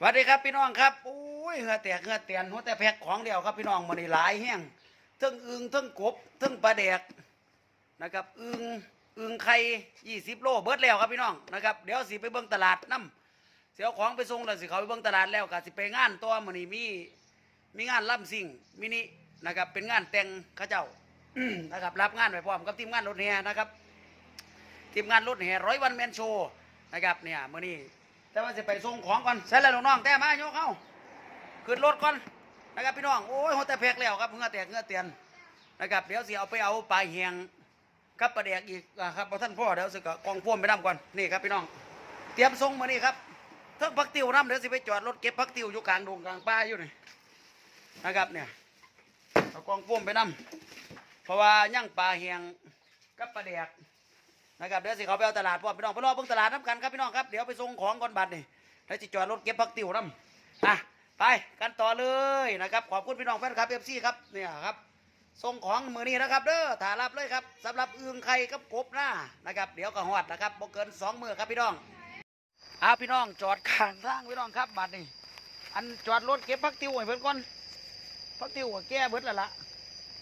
สวัสดีครับพี่น้องครับโอ้ยเหงือแตกเหงือเตียนหัวแต่แพ็กของเดียวครับพี่น้องมันนี่หลายแห้งทั้งอึงทั้งกบทั้งปลาแดกนะครับ อึงอึงไข่ยี่สิบโลเบิดแล้วครับพี่น้องนะครับเดี๋ยวสิไปเบิ่งตลาดน้ำเสียวของไปส่งแล้วสิเขาไปเบิ่งตลาดแล้วก็สิไปงานตัวมันนี่มีมีงานล่ำสิ่งมินินะครับเป็นงานแต่งข้าเจ้านะครับรับงานไปพร้อมกับทีมงานรถแห่นะครับทีมงานรถแห่ร้อยวันแมนโชนะครับเนี่ยมื่อนี้ แต่ว่าจะไปส่งของก่อนเสร็จแล้วลูกน้องแต่มาโยกเข้าขึ้นรถก่อนนะครับพี่น้องโอ้ยหัวแต่เพกแล้วครับเหงือแตกเงือเตียนนะครับเดี๋ยวสิเอาไปเอาปลาเหียงกับปลาแดกอีกอ่าครับเอาท่านพ่อเดี๋ยวสิกกองพ่วมไปน้ำก่อนนี่ครับพี่น้อง เตรียมส่งมื่อนี้ครับเทั้งพักติวน้ำเดี๋ยวสิไปจอดรถเก็บพักติวอยู่กลางดงกลางป่าอยู่นี่นะครับเนี่ยเอากองพ่วมไปน้ำเพราะว่าย่างปลาเหียงกับปลาแดก นะครับเดี๋ยวสิเขาไปเอาตลาดพ่อพี่น้องไปรอเบิ่งตลาดน้ำกันครับพี่น้องครับเดี๋ยวไปส่งของก่อนบัตรนี่แล้วจะจอดรถเก็บพักติวน้ำอะไปกันต่อเลยนะครับขอบคุณพี่น้องแฟนคลับเอฟซีครับเนี่ยครับส่งของมือนี้นะครับเด้อถ่ารับเลยครับสำหรับอึ่งไข่กับกบหน้านะครับเดี๋ยวก็หอดนะครับบ่เกินสองมือครับพี่น้องเอาพี่น้องจอดข้างทางพี่น้องครับบัตรนี่อันจอดรถเก็บพักติวให้เพิ่นก่อนพักติวแก้เบิดล้วล่ะ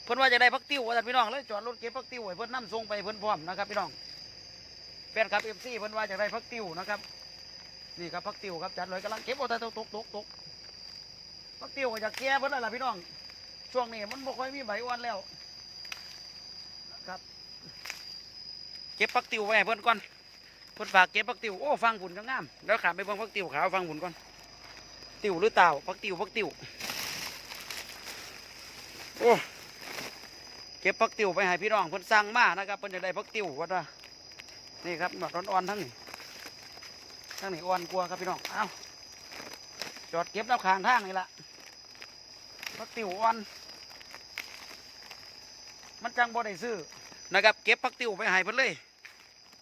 เพิ่อนว่าจะได้พักติวว่าแต่พี่น้องเลยจอดรถเก็บพักติวให้เพิ่นนํส่งไปเพิ่นพร้อมนะครับพี่น้อง ฟนครับเอฟซีเพิ่นว่าจะได้พักติวนะครับนี่ครับพักติวครับจัดเลยกำลังเก็บเอาแต่ตกตกตกตกพักติวก็จะแก่เพิ่นแล้วล่ะพี่น้องช่วงนี้มันบ่ค่อยมีใบอ่อนแล้วนะครับเก็บพักติวไว้เพิ่นก่อนเพิ่นฝากเก็บพักติวโอ้ฟังผุนจังามเดี๋ยวขาไปเบิ่งพักติวขาวฟังผุนก่อนติวหรือเต่าพักติวพักติวโอ้เก็บพักติวไปให้พี่น้องเพิ่นสั่งมานะครับเพิ่นจะได้พักติวว่า นี่ครับหนอดอ่อนๆทั้งนี้ทั้งนี้อ่อนกลัวครับพี่น้อง เอาจอดเก็บแล้วข้างทางนี่ละพักติวอ่อน มันจังบ่ได้ซื้อนะครับ เก็บพักติวไปห้เพิ่นเลย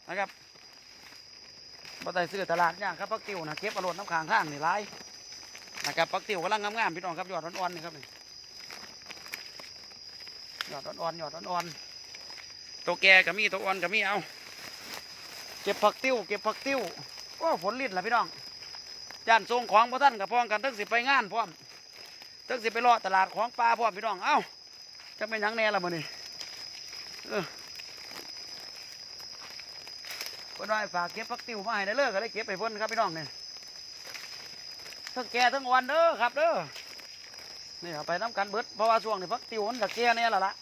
นะครับบ่ได้ซื้อตลาดย่างครับพักติวนะเก็บอารมณ์น้ำข้างทางนี่หลายนะครับพักติวกำลังงามๆพี่น้องครับยอดอ่อนๆนี่ครับนี่ยอดอ่อนๆยอดอ่อนๆตัวแก่ก็มีตัวอ่อนก็มีเอา เก็บผักติ้วเก็บผักติ้วโอ้ฝนลิดล่ะพี่น้องย่านทรงของพ่ท่านกับพ้องกันทั้งสิไปงานพร้อมทั้งสิไปรอตลาดของปลาพร้อมพี่น้องเอ้าจะเป็นยังแน่ละมื้อนี้เออเพิ่นไร้ฝากเก็บผักติ้วมาให้ได้เลยก็เลยเก็บไปพ่นครับพี่น้องเนี่ยทั้งแก่ทั้งอ่อนเด้อครับเด้อนี่เอาไปน้ำกันเบิดเพราะว่าช่วงนี้ผักติ้วมันจะแก่แน่ละละ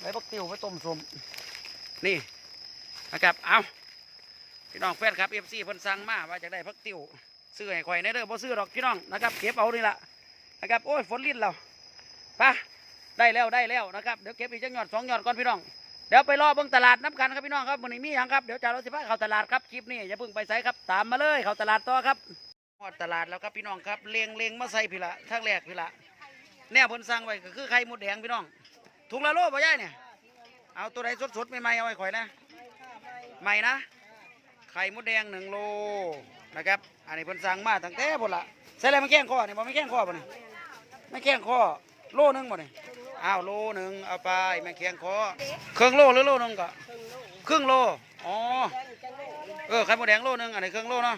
ไว้ผักติ้วไปต้มสมนี่ นะครับ เอาพี่น้องแฟนครับเอฟซีเพิ่นสั่งมาว่าจะได้พักติวซื้อให้ข่อยในเด้อบ่ซื้อดอกพี่น้องนะครับเก็บเอานี่ละนะครับโอ้ยฝนลิ้นเราปะได้แล้วได้แล้วนะครับเดี๋ยวเก็บอีกจังหยอดสองหยอดก่อนพี่น้องเดี๋ยวไปรอเบิ่งตลาดน้ำกันครับพี่น้องครับวันนี้มีหยังครับเดี๋ยวจ่ารถสิพาเข้าตลาดครับคลิปนี้อย่าเพิ่งไปใส่ครับตามมาเลยเข้าตลาดต่อครับฮอดตลาดแล้วครับพี่น้องครับเลงเลงมาใส่พี่ละทางแรกพี่ละแน่เพิ่นสั่งไว้ก็คือไข่มดแดงพี่น้องถุงละโลบ่ย่ายเนี่ยเอาตัวใดสดๆใหม่ๆเอาไว้ข่อยนะ ใหม่นะ ไข่มดแดงหนึ่งโลนะครับ อันนี้เพิ่นสั่งมาตั้งแต่บนละใส่อะไรมาแข้งคอนี่บ่ไม่แข้งคอบ่นี่ไม่แข้งคอโลหนึงบ่นี่อ้าวโลหนึงเอาไปไม่แข้งคอครึ่งโลหรือโลหนึงก็ครึ่งโลอ๋อเออไข่มดแดงโลหนึงอันนี้ครึ่งโลเนาะ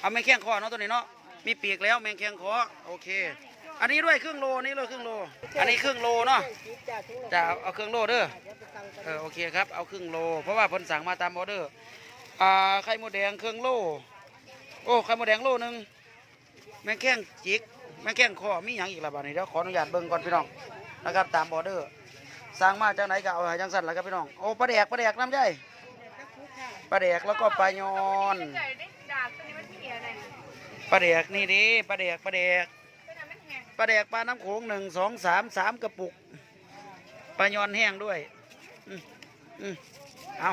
เอาไม่แข้งคอเนาะตัวนี้เนาะมีปีกแล้วแมงแข้งคอโอเค อันนี้ด้วยครึ่งโลนี่เลยครึ่งโล อันนี้ครึ่งโลเนาะจะเอาเอาครึ่งโลเด้อ เออโอเคครับเอาครึ่งโล เพราะว่าเพิ่นสั่งมาตามออเดอร์อ่าไข่มดแดงครึ่งโล โอ้ไข่มดแดงโลหนึงแมงแข้งจิกแมงแข้งคอมีหยังอีกละบานี้เดี๋ยวขออนุญาตเบิ่งก่อนพี่น้องนะครับตามออเดอร์สั่งมาจากไหนก็เอาจังสั่นแล้วครับพี่น้องโอ้ปลาแดกปลาแดกน้ำใหญ่ปลาแดกแล้วก็ปลายอนปลาแดกนี่ดิปลาแดกปลาแดกปลาแดกปลาน้ำโขงหนึ่งสองสามสามกระปุกปลายอนแห้งด้วย อืมเอา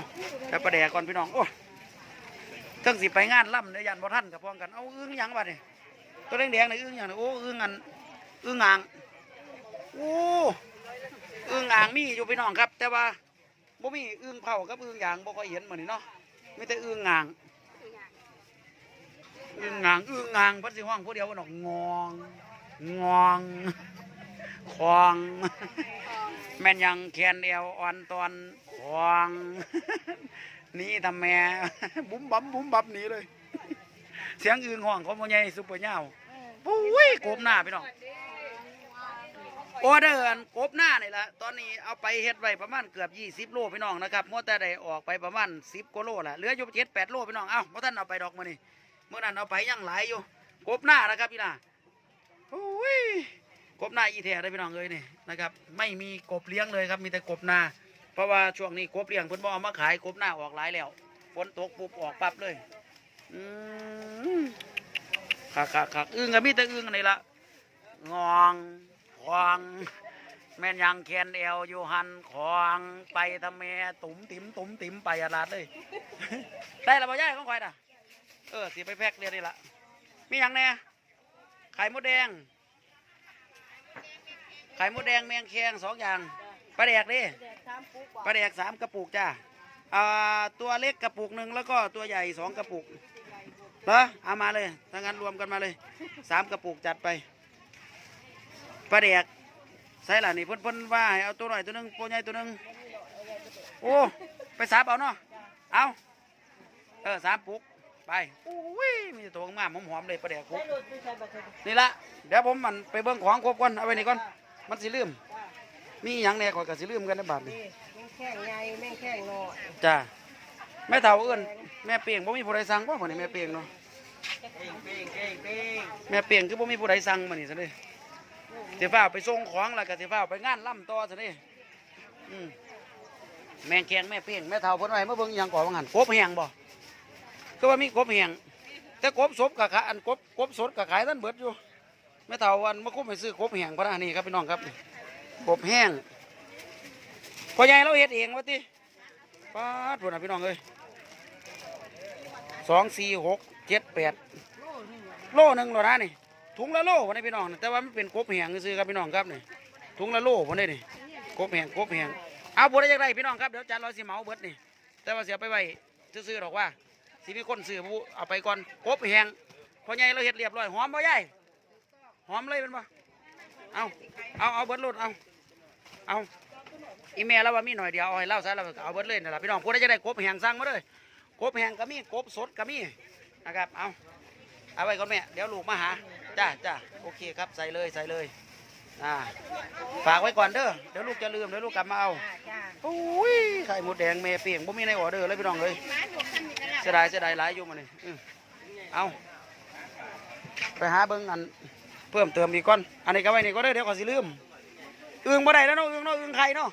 แล้วประแดกก่อนพี่น้องโอ้เทั้งสิไปงานล่ำเดี๋ยยันบ่ท่านกับพ้องกันเอาอึ้งหยังบัดนี่ตัวแดงๆนี่อึ้งหยังนี่โอ้อึ้งอันอึ้งอ่างโอ้อึ้งอ่างมีอยู่พี่น้องครับ แต่ว่าบ่มีอึ้งเผากับอึ้งหยางบ่ค่อยเห็นเหมือนนี่เนาะมีแต่อึ้งอ่างอึ้งอ่างอึ้งอ่างพิ่นสิห้องผู้เดียวว่าดอกงองงอง ควางแม่นยังแคนเอวอ่อนตอนควางนี่ทำแม่บุ้มบั๊มบุ้มบั๊มหนีเลย เสียงอึงห้องของพ่อใหญ่ซุปเปอร์เน่าปุ้ยกบหน้าพี่น้องออเดอร์กบหน้านี่ละตอนนี้เอาไปเฮ็ดไว้ประมาณเกือบ20โลพี่น้องนะครับมอแต่ได้ออกไปประมาณ10กว่าโลละเหลืออยู่7 8โลพี่น้องเอ้าบ่อทันเอาไปดอกมื้อนี้มื้อนั้นเอาไปยังหลายอยู่กบหน้านะครับพี่น้าปุ้ย กบหน้าอีแท้เลยพี่น้องเอ้ยนี่นะครับไม่มีกบเลี้ยงเลยครับมีแต่กบหน้าเพราะว่าช่วงนี้กบเลี้ยงเพิ่นบ่เอามาขายกบหน้าออกหลายแล้วฝนตกปุ๊บออกปั๊บเลยอืมคักคักคักอึ้งก็มีแต่อึ้งนี่ละงองควางแม่นยังแคนเอวยู่หันควางไปทำแม่ตุ๋มติ๋มตุ๋มติ๋มไปอาลาดเลยได้ละบ่ย่ายของข่อยน่ะเออสิไปแพ็กเดียวนี่ละมีหยังแน่ไข่มดแดง ไข่มดแดงแมงแคงสองอย่างปลาแดกดิแดกสามปุ๊บปลาแดกสามกระปุกจ้าอ่าตัวเล็กกระปุกหนึ่งแล้วก็ตัวใหญ่สองกระปุกเหรอเอามาเลยถ้างั้นรวมกันมาเลยสามกระปุกจัดไปปลาแดกใส่ละนี่เพิ่นเพิ่นว่าให้เอาตัวหน่อยตัวหนึงตัวใหญ่ตัวหนึงโอ้ไปสามเอาเนาะเอาเออสามปุกไปอุ้ยมีแต่ตัวงามหอมๆเลยปลาแดกปุใช้กรถไม่ใช่บัตรเครดิตนี่ละเดี๋ยวผมมันไปเบิ่งของครบก่อนเอาไว้นี่ก่อน มันสิลืมจ้ามีหยังแหน่ข่อยก็สิลืมกันในบาทนี่นี่แม่งแข้งใหญ่แม่งแข้งน้อยจ้าแม่เฒ่าเอิ้นแม่เปียงบ่มีผู้ใดสั่งบ่มื้อนี้แม่เปียงเนาะเป้งเป้งเป้งเป้งแม่เปียงคือบ่มีผู้ใดสั่งมื้อนี้ซะเด้สิฟ้าวไปส่งของแล้วก็สิฟ้าวไปงานล่ำต่อซะเด้อืมแม่งแขงแม่เปียงแม่เฒ่าเพิ่นว่าให้มาเบิ่งอิหยังก่อนว่างั้นกบแห้งบ่คือว่ามีกบแห้งแต่กบสดก็ขายอันกบกบสดก็ขายท่านเบิดอยู่ แม่เฒ่าอันมาคุมไปซื้อกบแห้งพะนะนี่ครับพี่น้องครับนี่กบแห้งพ่อใหญ่เราเฮ็ดเองว่าติป๊าดพุ่นะพี่น้องเอ้ยสองสี่หกเจ็ดแปดโลหนึ่งโลนะนี่ถุงละโลวันนี้พี่น้องแต่ว่ามันเป็นกบแหงซื้อครับพี่น้องครับนี่ถุงละโลวันนี้นี่กบแหงกบแหงเอาบุได้ยังไงพี่น้องครับเดี๋ยวจานเราสิเหมาเบิดนี่แต่ว่าเสียไปไว้ซื้อๆหรอกว่าสิมีคนซื้อผู้เอาไปก่อนกบแหงพอใหญ่เราเห็ดเรียบร้อยหอมบ่ใหญ่ หอมเลยเป็นบ่เอาเอาเอาเบิดรถเอาเอาอีเมลแล้วว่ามีหน่อยเดียวเอาให้เล่าซะแล้วก็เอาเบิดเลยนั่ะพี่น้องผู้ใดจะได้กบแหงสั่งมาเลยกบแหงก็มีกบสดก็มีนะครับเอาเอาไว้ก่อนแม่เดี๋ยวลูกมาหาจ้าจ้าโอเคครับใส่เลยใส่เลยอ่าฝากไว้ก่อนเด้อเดี๋ยวลูกจะลืมเดี๋ยวลูกกลับมาเอาโอ้ยไข่หมดแดงเมเปียงบ่มีในออเดอร์เลยพี่น้องเลยเสียดายเสียดายหลายอยู่มาเลยเอาไปหาเบิ้งอัน เพิ่มเติมอีกก่อน อันนี้ก็ไว้นี่ก็ได้อเดี๋ยวขอสิลืมอึ่งบ่ได้แล้วเนาะอึ่งเนาะอึ่งไข่เนาะ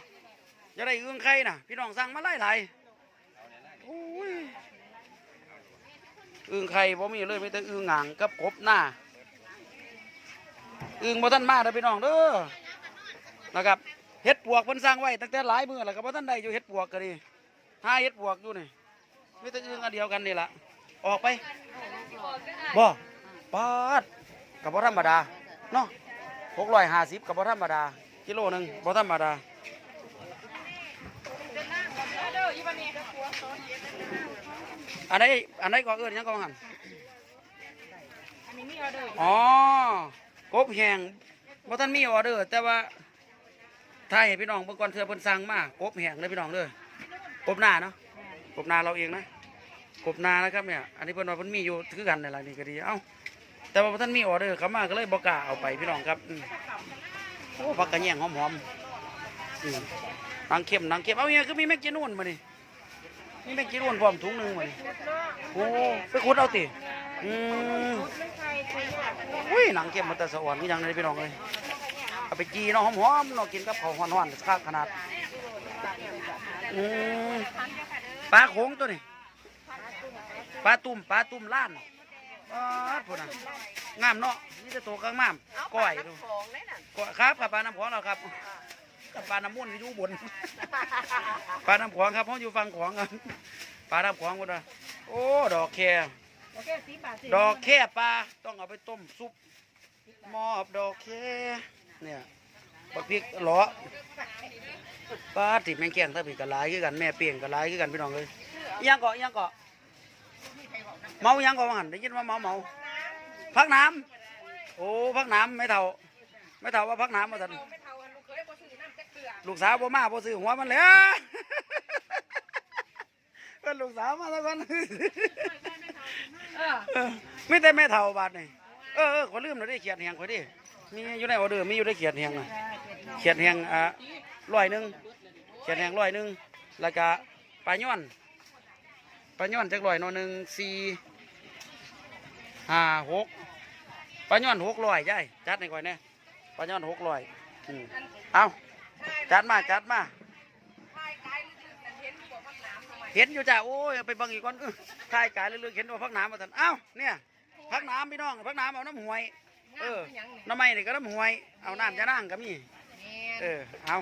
จะได้อึ่งไข่น่ะ พี่น้องสั่งมาหลายหลายโอ้ยอึ่งไข่บ่มีเลยไมีแต่อึ่งหางกับกบหน้าอึ่งบ่ทันมาเด้อพี่น้องเด้อนะครับเฮ็ดปวกเพิ่นสร้างไว้ตั้งแต่หลายมื้อแล้วก็บ่ทันได้อยู่เฮ็ดปวกก็ดีหาเฮ็ดปวกอยู่นี่มีแต่อึ่งอันเดียวกันนี่ล่ะออกไปบ่ปาด ก็บ่ธรรมดาเนาะ650ก็บ่ธรรมดา กิโลหนึงบ่ธรรมดาอันไหนอันไหนก็เอิ้นหยังก็ว่าหั่นอันนี้มีออเดอร์อ๋อกบแห้งบ่ท่านมีออเดอร์ แต่ว่าถ้าให้พี่น้องเบิ่งก่อนเทื่อเพิ่นสั่งมากบแห้งเลยพี่น้องเด้อกบหน้าเนาะกบหน้าเราเองนะกบหน้านะครับเนี่ย อันนี้เพิ่นว่าเพิ่นมีอยู่คือกันนี่ล่ะนี่ก็ดี เอ้า แต่ว่าท่านมีออเดอร์เขามาก็เลยบ่กล้าเอาไปพี่น้องครับอืมโอ้ผักกระแยงหอมๆอืมนางเข้มนางเข้มเอาเฮียคือมีแมงจีนูนมานี่มีแมงจีนูนพร้อมถุงหนึงมานี่โอ้ไปขุดเอาติอืมไม่ใช่คุยยากอุ้ยหนังเค็มมันแต่สะอ่อนก็ยังเลยพี่น้องเลยเอาไปจีเนาะหอมๆเนาะกินกับข้าวฮ้อนๆคักขนาดอืมปลาโขงตัวนี้ปลาตุ่มปลาตุ่มล้าน ปลาพุ่นน่ะงามเนาะนี่จะโตวข้างงามก้อยดูของเลยน่ะก้อยครับกับปลาน้ำของเราครับกับปลาน้ำมูลที่อยู่บนปลาน้ำของครับเขาอยู่ฝั่งของครับปลาน้ำของพุ่นน่ะโอ้ดอกแคโอเคสีบาทสิดอกแค่ปลาต้องเอาไปต้มซุปมอบดอกแค่เนี่ยบักพริกหลอปลาติแมงแกงถ้าผิดกันหลายคือกันแม่เปลี่ยนกันหลายคือกันพี่น้องเลยอิหยังเกาะอิหยังเกาะ เมายังกาะว่าหันได้ยินว่าเมาเมาพักน้ำโอ้พักน้ำไม่เท่า ไม่เท่าว่าพักน้ำมาทันลูกสาวบ่มาบ่ซื้อหัวมันแล้วเพิ่นลูกสาวมาแล้วกันไม่แต่แม่เฒ่าบาดนี่เออเออขอลืมแล้วได้เขียดแหงขอดิมีอยู่ในออเดอร์มีอยู่ได้เขียดแหงนะเขียดแหงอะร้อยหนึ่งเขียดแหงร้อยหนึ่งแล้วก็ปลาย้อน ปลาย้อนจักร้อยหนอหนึ่งสี่ห้าหกปลาย้อนหกร้อยย่ายจัดให้ก่อยแน่ปลาย้อนหกร้อยอืมเอาจัดมาจัดมาทายกายลึกๆแต่เห็นบอกว่าน้ำทำไมเห็นอยู่จ้ะโอ้ยเอาไปเบังอีกก่อนอื้อถ่ายกายลึกๆเห็นว่าพักน้ำมาทันเอ้าเนี่ยพักน้ำพี่น้องพักน้ำเอาน้ำหวยเออน้ำเป็นหยังนี่น้ำไม่นี่ก็น้ำหวยเอาน้ำจะนั่งก็มีแม่นเออเอา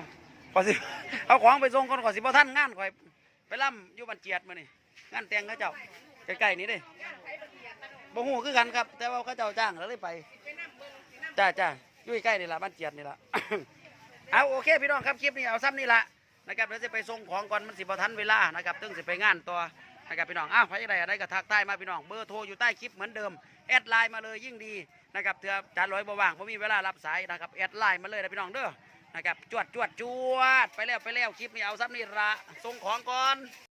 ขอสิเอาของไปส่งก่อนขอสิบ่ท่านงานข่อยไปล่ำอยู่บันเจียดมานี่ งานแต่งเขาเจ้าใกล้ๆนี้เด้ย่านไผบ่เทียดนะบ่ฮู้คือกันครับ แต่ว่าเขาเจ้าจ้างแล้วเลยไปจ้าจ้าอยู่ใกล้นี่ละบ้านเจียดนี่ละเอาโอเคพี่น้องครับคลิปนี้เอาซ้ำนี่ละนะครับเดี๋ยวจะไปส่งของก่อนมันสิบทันเวลานะครับตึงสิไปงานต่อนะครับพี่น้องอ้าวใครจะได้อะไรก็ทักใต้มาพี่น้องเบอร์โทรอยู่ใต้คลิปเหมือนเดิมแอดไลน์มาเลยยิ่งดีนะครับเถื่อจานร้อยบ่ว่างเพราะมีเวลารับสายนะครับแอดไลน์มาเลยนะพี่น้องเด้อนะครับจวดจวดจวดไปแล้วไปแล้วคลิปนี้เอาซ้ำนี่ละส่งของก่อน